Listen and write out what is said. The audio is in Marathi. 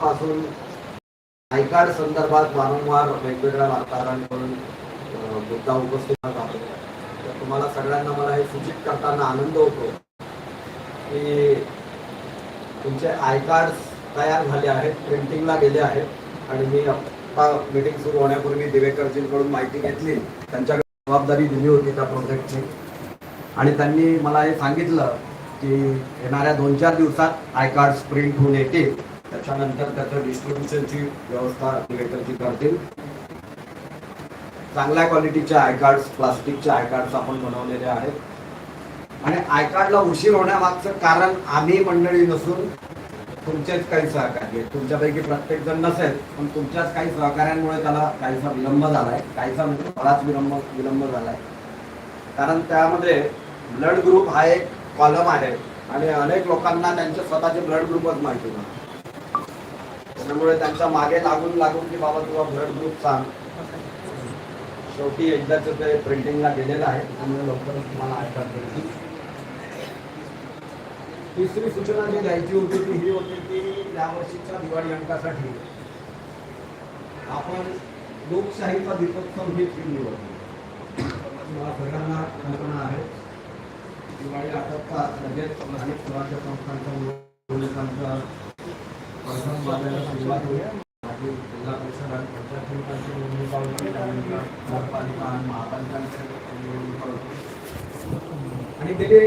पासून आय संदर्भात वारंवार वेगवेगळ्या वार्ताहरांकडून मुद्दा उपस्थित राहतो तर तुम्हाला सगळ्यांना मला हे सूचित करताना आनंद होतो की तुमचे आय कार्ड तयार झाले आहेत प्रिंटिंगला गेले आहेत. आणि मी आत्ता मीटिंग सुरू होण्यापूर्वी दिवेकरजींकडून माहिती घेतली. त्यांच्याकडे जबाबदारी दिली होती त्या प्रोजेक्टची आणि त्यांनी मला हे सांगितलं की येणाऱ्या दोन चार दिवसात आय प्रिंट होऊन येतील. त्याच्यानंतर त्याचं डिस्ट्रीब्युशनची व्यवस्था दिवेकरजी करतील. चांगल्या क्वालिटीच्या आय कार्ड्स प्लास्टिकच्या आय कार्ड आपण बनवलेले आहेत. आणि आय कार्डला उशीर होण्यामागचं कारण आम्ही मंडळी नसून तुमचेच काही सहकार्य तुमच्यापैकी प्रत्येक जण नसेल पण तुमच्याच काही सहकार्यांमुळे त्याला काहीसा विलंब झालाय. काहीसा म्हणजे बराच विलंब विलंब झालाय. कारण त्यामध्ये ब्लड ग्रुप हा एक कॉलम आहे. आणि अनेक लोकांना त्यांचे स्वतःचे ब्लड ग्रुपच माहिती नाही त्यामुळे त्यांच्या मागे लागून लागून की बाबा तुला ब्लड ग्रुप सांग. शेवटी एकदाच ते प्रिंटिंगला गेलेलं आहे. त्यामुळे लवकरच तुम्हाला ऐकत भेटतील तिसरी सूचना जी द्यायची होती ती ही होती की यावर्षीच्या दिवाळी अंकासाठी आपण लोकशाहीचा दीपोत्सव ही थीम निवडली तुम्हाला सगळ्यांना कल्पना आहे. दिवाळी आटोपतात लगेच स्थानिक स्वराज्य संस्थांच्या निवडणुकांचा सुरुवात होईल आणि जिल्हा परिषद आणि पंचायत समित्यांची निवडणुका होतील त्यानंतर नगरपालिका आणि महापालिकांच्या निवडणुका होतील आणि त्याचे